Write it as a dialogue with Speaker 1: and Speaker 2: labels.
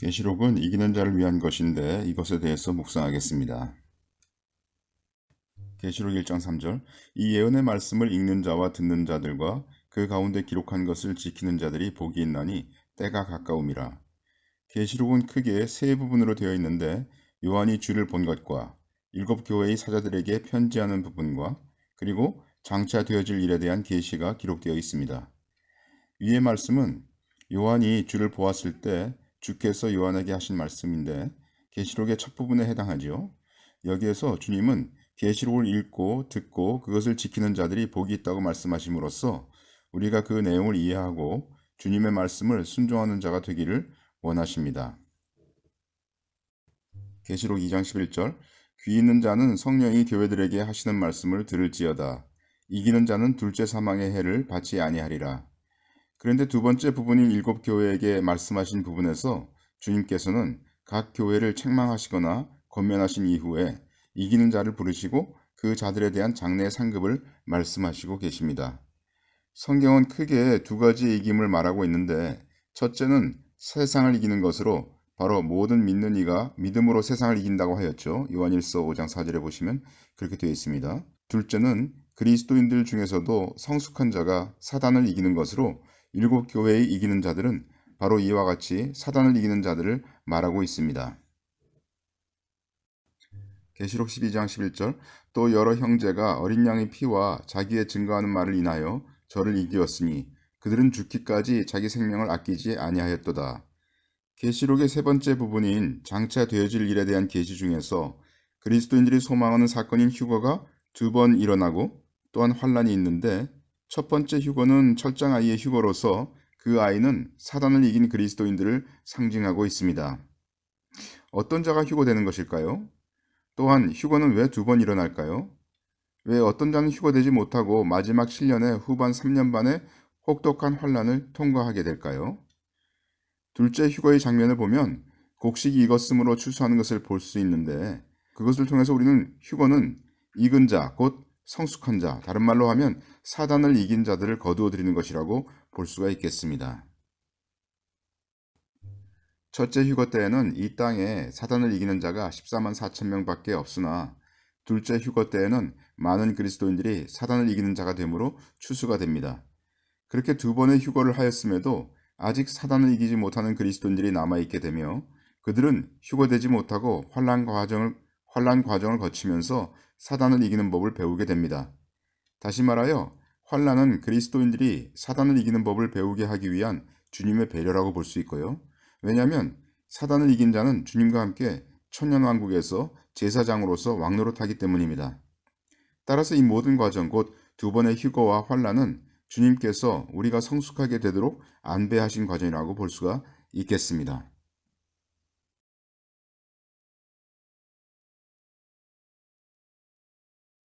Speaker 1: 계시록은 이기는 자를 위한 것인데 이것에 대해서 묵상하겠습니다. 계시록 1장 3절 이 예언의 말씀을 읽는 자와 듣는 자들과 그 가운데 기록한 것을 지키는 자들이 복이 있나니 때가 가까움이라. 계시록은 크게 세 부분으로 되어 있는데 요한이 주를 본 것과 일곱 교회의 사자들에게 편지하는 부분과 그리고 장차 되어질 일에 대한 계시가 기록되어 있습니다. 위의 말씀은 요한이 주를 보았을 때 주께서 요한에게 하신 말씀인데 계시록의 첫 부분에 해당하지요. 여기에서 주님은 계시록을 읽고 듣고 그것을 지키는 자들이 복이 있다고 말씀하심으로써 우리가 그 내용을 이해하고 주님의 말씀을 순종하는 자가 되기를 원하십니다. 계시록 2장 11절 귀 있는 자는 성령이 교회들에게 하시는 말씀을 들을지어다. 이기는 자는 둘째 사망의 해를 받지 아니하리라. 그런데 두 번째 부분인 일곱 교회에게 말씀하신 부분에서 주님께서는 각 교회를 책망하시거나 권면하신 이후에 이기는 자를 부르시고 그 자들에 대한 장래의 상급을 말씀하시고 계십니다. 성경은 크게 두 가지의 이김을 말하고 있는데 첫째는 세상을 이기는 것으로 바로 모든 믿는 이가 믿음으로 세상을 이긴다고 하였죠. 요한일서 5장 4절에 보시면 그렇게 되어 있습니다. 둘째는 그리스도인들 중에서도 성숙한 자가 사단을 이기는 것으로 일곱 교회의 이기는 자들은 바로 이와 같이 사단을 이기는 자들을 말하고 있습니다. 계시록 12장 11절 또 여러 형제가 어린 양의 피와 자기의 증거하는 말을 인하여 저를 이기었으니 그들은 죽기까지 자기 생명을 아끼지 아니하였도다. 계시록의 세 번째 부분인 장차 되어질 일에 대한 계시 중에서 그리스도인들이 소망하는 사건인 휴거가 두 번 일어나고 또한 환란이 있는데 첫 번째 휴거는 철장 아이의 휴거로서 그 아이는 사단을 이긴 그리스도인들을 상징하고 있습니다. 어떤 자가 휴거되는 것일까요? 또한 휴거는 왜 두 번 일어날까요? 왜 어떤 자는 휴거되지 못하고 마지막 7년의 후반 3년 반의 혹독한 환란을 통과하게 될까요? 둘째 휴거의 장면을 보면 곡식이 익었으므로 추수하는 것을 볼 수 있는데 그것을 통해서 우리는 휴거는 익은 자, 곧 성숙한 자, 다른 말로 하면 사단을 이긴 자들을 거두어 드리는 것이라고 볼 수가 있겠습니다. 첫째 휴거 때에는 이 땅에 사단을 이기는 자가 14만 4천 명밖에 없으나 둘째 휴거 때에는 많은 그리스도인들이 사단을 이기는 자가 되므로 추수가 됩니다. 그렇게 두 번의 휴거를 하였음에도 아직 사단을 이기지 못하는 그리스도인들이 남아 있게 되며 그들은 휴거되지 못하고 환란 과정을 환란 과정을 거치면서 사단을 이기는 법을 배우게 됩니다. 다시 말하여 환란은 그리스도인들이 사단을 이기는 법을 배우게 하기 위한 주님의 배려라고 볼 수 있고요. 왜냐하면 사단을 이긴 자는 주님과 함께 천년왕국에서 제사장으로서 왕노릇하기 때문입니다. 따라서 이 모든 과정 곧 두 번의 휴거와 환란은 주님께서 우리가 성숙하게 되도록 안배하신 과정이라고 볼 수가 있겠습니다.